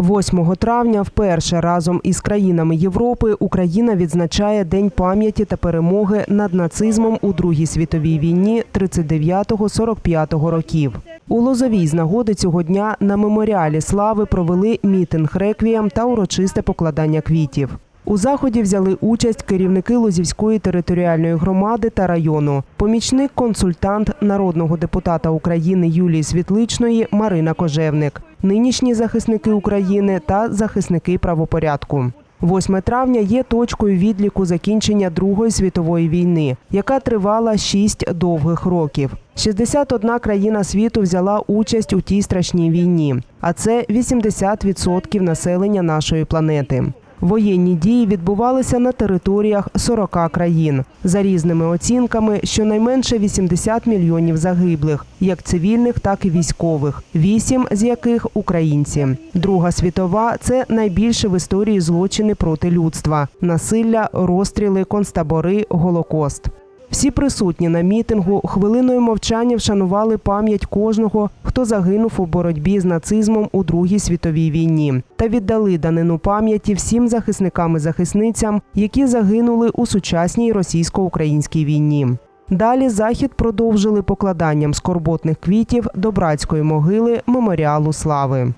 8 травня вперше разом із країнами Європи Україна відзначає День пам'яті та перемоги над нацизмом у Другій світовій війні 39-45 років. У Лозовій з нагоди цього дня на меморіалі слави провели мітинг реквієм та урочисте покладання квітів. У заході взяли участь керівники Лозівської територіальної громади та району, помічник консультант народного депутата України Юлії Світличної Марина Кожевник, нинішні захисники України та захисники правопорядку. 8 травня є точкою відліку закінчення Другої світової війни, яка тривала 6 довгих років. 61 країна світу взяла участь у тій страшній війні, а це 80% населення нашої планети. Воєнні дії відбувалися на територіях 40 країн. За різними оцінками, щонайменше 80 мільйонів загиблих, як цивільних, так і військових, вісім з яких українці. Друга світова це найбільше в історії злочини проти людства: насилля, розстріли, концтабори, голокост. Всі присутні на мітингу хвилиною мовчання вшанували пам'ять кожного, хто загинув у боротьбі з нацизмом у Другій світовій війні, та віддали данину пам'яті всім захисникам і захисницям, які загинули у сучасній російсько-українській війні. Далі захід продовжили покладанням скорботних квітів до братської могили меморіалу слави.